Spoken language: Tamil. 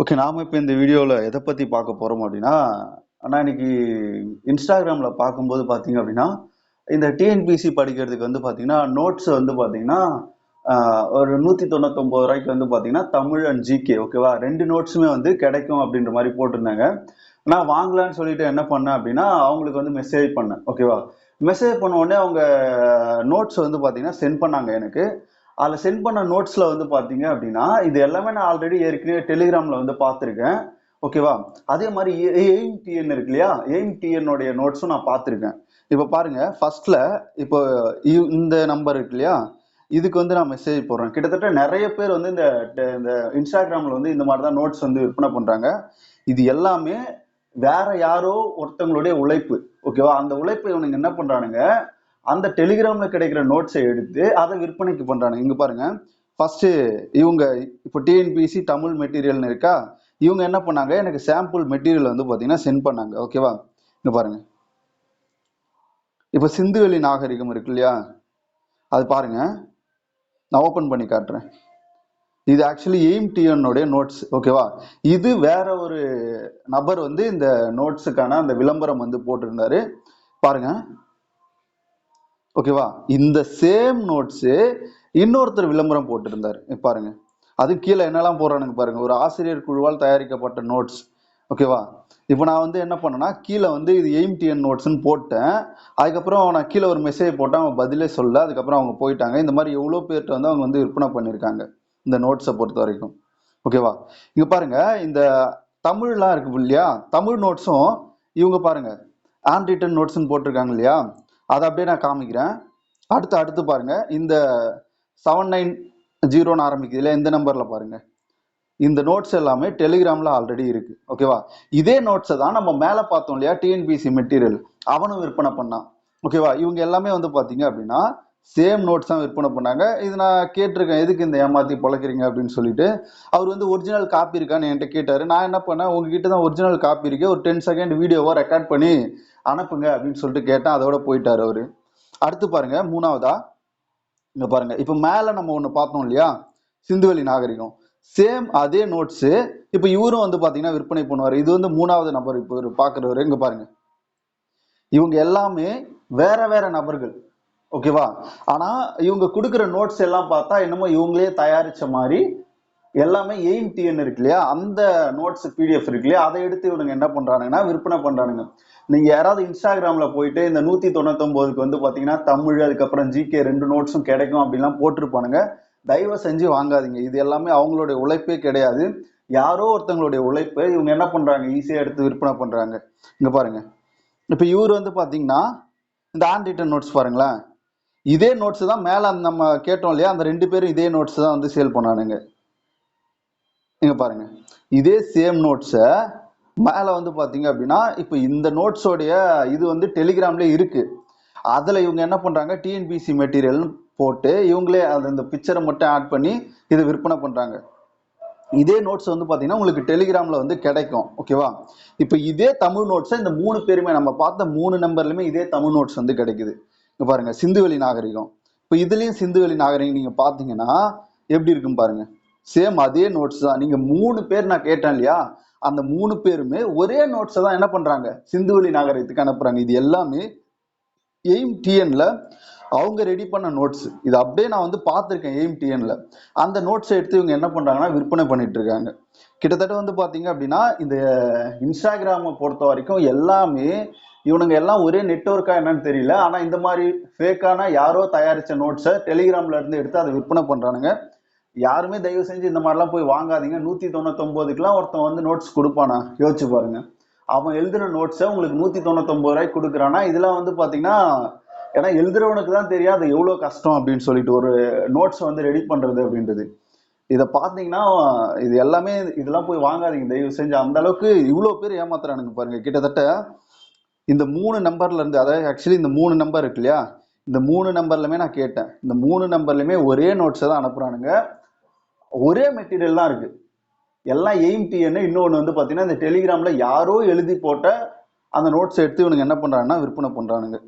ஓகே நாம இப்போ இந்த வீடியோவில் எதை பற்றி பார்க்க போகிறோம் அப்படின்னா ஆனால் இன்னைக்கு இன்ஸ்டாகிராமில் பார்க்கும்போது பார்த்தீங்க அப்படின்னா இந்த டிஎன்பிசி படிக்கிறதுக்கு வந்து பார்த்தீங்கன்னா நோட்ஸ் வந்து பார்த்தீங்கன்னா ஒரு நூற்றி தொண்ணூத்தொம்பது ரூபாய்க்கு வந்து பார்த்தீங்கன்னா தமிழ் அண்ட் ஜிகே ஓகேவா ரெண்டு நோட்ஸுமே வந்து கிடைக்கும் அப்படின்ற மாதிரி போட்டிருந்தாங்க. நான் வாங்கலான்னு சொல்லிட்டு என்ன பண்ணேன் அப்படின்னா அவங்களுக்கு வந்து மெசேஜ் பண்ணேன் ஓகேவா மெசேஜ் பண்ண உடனே அவங்க நோட்ஸ் வந்து பார்த்தீங்கன்னா சென்ட் பண்ணாங்க எனக்கு. அதில் சென்ட் பண்ண நோட்ஸில் வந்து பார்த்தீங்க அப்படின்னா இது எல்லாமே நான் ஆல்ரெடி ஏற்கனவே டெலிகிராமில் வந்து பார்த்துருக்கேன் ஓகேவா அதே மாதிரி எய்ம் டிஎன் இருக்கு இல்லையா? எய்ம் டிஎன்னுடைய நோட்ஸும் நான் பார்த்துருக்கேன் இப்போ பாருங்க ஃபர்ஸ்ட்ல இப்போ இந்த நம்பர் இருக்கு இல்லையா? இதுக்கு வந்து நான் மெசேஜ் போடுறேன். கிட்டத்தட்ட நிறைய பேர் வந்து இந்த இந்த இன்ஸ்டாகிராமில் வந்து இந்த மாதிரி தான் நோட்ஸ் வந்து விற்பனை பண்ணுறாங்க இது எல்லாமே வேற யாரோ ஒருத்தவங்களுடைய உழைப்பு. ஓகேவா அந்த உழைப்பை இவனுங்க என்ன பண்ணுறானுங்க அந்த டெலிகிராம்ல கிடைக்கிற நோட்ஸை எடுத்து அதை விற்பனைக்கு பண்றானுங்க. இங்க பாருங்க. ஃபர்ஸ்ட் இவங்க இப்போ டிஎன்பிசி தமிழ் மெட்டீரியல்னு இருக்கா? இவங்க என்ன பண்ணாங்க? எனக்கு சாம்பிள் மெட்டீரியல் வந்து பாத்தீங்கன்னா சென்ட் பண்ணாங்க. ஓகேவா இங்க பாருங்க. இப்போ சிந்துவெளி நாகரிகம் இருக்கு இல்லையா? அது பாருங்க. நான் ஓபன் பண்ணி காட்டுறேன். இது ஆக்சுவலி எய்ம் டிஎன்னுடைய நோட்ஸ் ஓகேவா இது வேற ஒரு நபர் வந்து இந்த நோட்ஸுக்கான அந்த விளம்பரம் வந்து போட்டிருந்தாரு. பாருங்க. ஓகேவா? இந்த சேம் நோட்ஸு இன்னொருத்தர் விளம்பரம் போட்டிருந்தாரு. பாருங்க. அது கீழே என்னெல்லாம் போடுறானுங்க பாருங்க. ஒரு ஆசிரியர் குழுவால் தயாரிக்கப்பட்ட நோட்ஸ் ஓகேவா? இப்போ நான் வந்து என்ன பண்ணேன்னா கீழே வந்து இது எய்ம்டிஎன் நோட்ஸ்னு போட்டேன். அதுக்கப்புறம் நான் கீழே ஒரு மெசேஜ் போட்டேன். அவங்க பதிலே சொல்ல அதுக்கப்புறம் அவங்க போயிட்டாங்க. இந்த மாதிரி எவ்வளோ பேர்கிட்ட வந்து அவங்க வந்து விற்பனை பண்ணியிருக்காங்க. இந்த நோட்ஸை பொறுத்த வரைக்கும். ஓகேவா? இங்கே பாருங்க. இந்த தமிழ்லாம் இருக்கு இல்லையா? தமிழ் நோட்ஸும் இவங்க பாருங்க. ஹேண்ட் ரிட்டன் நோட்ஸ்னு போட்டிருக்காங்க இல்லையா? அதை அப்படியே நான் காமிக்கிறேன். அடுத்து அடுத்து பாருங்க. இந்த செவன் நைன் ஜீரோன்னு ஆரம்பிக்குது இல்லையா? இந்த நம்பரில் பாருங்க. இந்த நோட்ஸ் எல்லாமே டெலிகிராமில் ஆல்ரெடி இருக்கு. ஓகேவா இதே நோட்ஸை தான் நம்ம மேலே பார்த்தோம் இல்லையா? டிஎன்பிசி மெட்டீரியல் அவனும் விற்பனை பண்ணான். ஓகேவா இவங்க எல்லாமே வந்து பார்த்தீங்க அப்படின்னா சேம் நோட்ஸ் தான் விற்பனை பண்ணாங்க. இது நான் கேட்டிருக்கேன். எதுக்கு இந்த ஏமாத்தி பழக்கிறீங்க அப்படின்னு சொல்லிட்டு. அவர் வந்து ஒரிஜினல் காப்பி இருக்கான்னு என்கிட்ட கேட்டார். நான் என்ன பண்ணேன்? உங்ககிட்ட தான் ஒரிஜினல் காப்பி இருக்கு. ஒரு டென் செகண்ட் வீடியோவா ரெக்கார்ட் பண்ணி அனுப்புங்க அப்படின்னு சொல்லிட்டு கேட்டேன் அதோட போயிட்டாரு அவரு. அடுத்து பாருங்க மூணாவதா? இங்க பாருங்க இப்போ மேல நம்ம ஒண்ணு பார்த்தோம் இல்லையா? சிந்துவெளி நாகரிகம். சேம் அதே நோட்ஸ் இப்போ இவரும் வந்து பாத்தீங்கன்னா விற்பனை பண்ணுவார். இது வந்து மூணாவது நபர் இப்போ இவர் பாக்குறவர். இங்க பாருங்க. இவங்க எல்லாமே வேற வேற நபர்கள். ஓகேவா ஆனா இவங்க கொடுக்குற நோட்ஸ் எல்லாம் பார்த்தா என்னமோ இவங்களே தயாரிச்ச மாதிரி எல்லாமே எய்ம் டிஎன் இருக்கு இல்லையா? அந்த நோட்ஸ் பிடிஎஃப் இருக்கு இல்லையா? அதை எடுத்து இவனுங்க என்ன பண்றானுங்கன்னா விற்பனை பண்றானுங்க. நீங்க யாராவது இன்ஸ்டாகிராம்ல போயிட்டு இந்த நூத்தி தொண்ணூத்தொன்பதுக்கு வந்து பாத்தீங்கன்னா தமிழ் அதுக்கப்புறம் ஜிகே ரெண்டு நோட்ஸும் கிடைக்கும் அப்படிலாம் போட்டிருப்பானுங்க. தயவு செஞ்சு வாங்காதீங்க. இது எல்லாமே அவங்களுடைய உழைப்பே கிடையாது. யாரோ ஒருத்தவங்களுடைய உழைப்பை. இவங்க என்ன பண்றாங்க? ஈஸியா எடுத்து விற்பனை பண்றாங்க. இங்க பாருங்க. இப்ப இவர் வந்து பாத்தீங்கன்னா இந்த ஆன் ரிட்டன் நோட்ஸ் பாருங்களேன். இதே நோட்ஸ் தான் மேல அந்த நம்ம கேட்டோம் இல்லையா? அந்த ரெண்டு பேரும் இதே நோட்ஸ் தான் வந்து சேல் பண்ணானுங்க. இங்க பாருங்க. இதே சேம் நோட்ஸை மேலே வந்து பார்த்தீங்க அப்படின்னா இப்போ இந்த நோட்ஸோடைய இது வந்து டெலிகிராம்ல இருக்கு. அதில் இவங்க என்ன பண்ணுறாங்க டிஎன்பிசி மெட்டீரியல்னு போட்டு இவங்களே அது இந்த பிக்சரை மட்டும் ஆட் பண்ணி இதை விற்பனை பண்ணுறாங்க இதே நோட்ஸ் வந்து பார்த்தீங்கன்னா உங்களுக்கு டெலிகிராமில் வந்து கிடைக்கும். ஓகேவா இப்போ இதே தமிழ் நோட்ஸை இந்த மூணு பேருமே நம்ம பார்த்த மூணு நம்பர்லையுமே இதே தமிழ் நோட்ஸ் வந்து கிடைக்குது. இங்கே பாருங்கள் சிந்துவெளி நாகரிகம். இப்போ இதுலேயும் சிந்துவெளி நாகரிகம் நீங்கள் பார்த்தீங்கன்னா எப்படி இருக்கும் பாருங்கள் சேம் அதே நோட்ஸ் தான். நீங்க மூணு பேர் நான் கேட்டேன் இல்லையா? அந்த மூணு பேருமே ஒரே நோட்ஸை தான் என்ன பண்றாங்க? சிந்துவெளி நாகரீகத்துக்கு அனுப்புறாங்க. இது எல்லாமே எய்ம் டிஎன்ல அவங்க ரெடி பண்ண நோட்ஸ் இது அப்படியே நான் வந்து பார்த்துருக்கேன் எய்ம் டிஎன்ல அந்த நோட்ஸை எடுத்து இவங்க என்ன பண்றாங்கன்னா விற்பனை பண்ணிட்டு இருக்காங்க. கிட்டத்தட்ட வந்து பாத்தீங்க அப்படின்னா இந்த இன்ஸ்டாகிராமை பொறுத்த வரைக்கும் எல்லாமே இவனுங்க எல்லாம் ஒரே நெட்ஒர்க்கா என்னன்னு தெரியல. ஆனா இந்த மாதிரி ஃபேக்கான யாரோ தயாரிச்ச நோட்ஸை டெலிகிராம்ல இருந்து எடுத்து அதை விற்பனை பண்றானுங்க. யாருமே தயவு செஞ்சு இந்த மாதிரிலாம் போய் வாங்காதீங்க. நூத்தி தொண்ணூத்தொன்பதுக்குலாம் ஒருத்தன் வந்து நோட்ஸ் கொடுப்பானா? யோசிச்சு பாருங்க. அவன் எழுதுன நோட்ஸை உங்களுக்கு நூத்தி தொண்ணூத்தொன்பது ரூபாய்க்கு கொடுக்குறானா? இதெல்லாம் வந்து பாத்தீங்கன்னா ஏன்னா எழுதுறவனுக்கு தான் தெரியும் அது எவ்வளவு கஷ்டம் அப்படின்னு சொல்லிட்டு ஒரு நோட்ஸ் வந்து ரெடி பண்றது அப்படின்றது. இதை பார்த்தீங்கன்னா இது எல்லாமே இதெல்லாம் போய் வாங்காதீங்க. தயவு செஞ்சு அந்த அளவுக்கு இவ்வளோ பேர் ஏமாத்துறானுங்க பாருங்க. கிட்டத்தட்ட இந்த மூணு நம்பர்ல இருந்து அதாவது ஆக்சுவலி இந்த மூணு நம்பர் இருக்கு இல்லையா? இந்த மூணு நம்பர்லயுமே நான் கேட்டேன். இந்த மூணு நம்பர்லயுமே ஒரே நோட்ஸை தான் அனுப்புறானுங்க. ஒரே மெட்டீரியல் தான் இருக்கு. எல்லாம் எய்ம் டிஎன்னு இன்னொன்று வந்து பார்த்தீங்கன்னா இந்த டெலிகிராமில் யாரோ எழுதி போட்ட அந்த நோட்ஸ் எடுத்து இவனுங்க என்ன பண்ணுறாங்கன்னா விற்பனை பண்ணுறானுங்க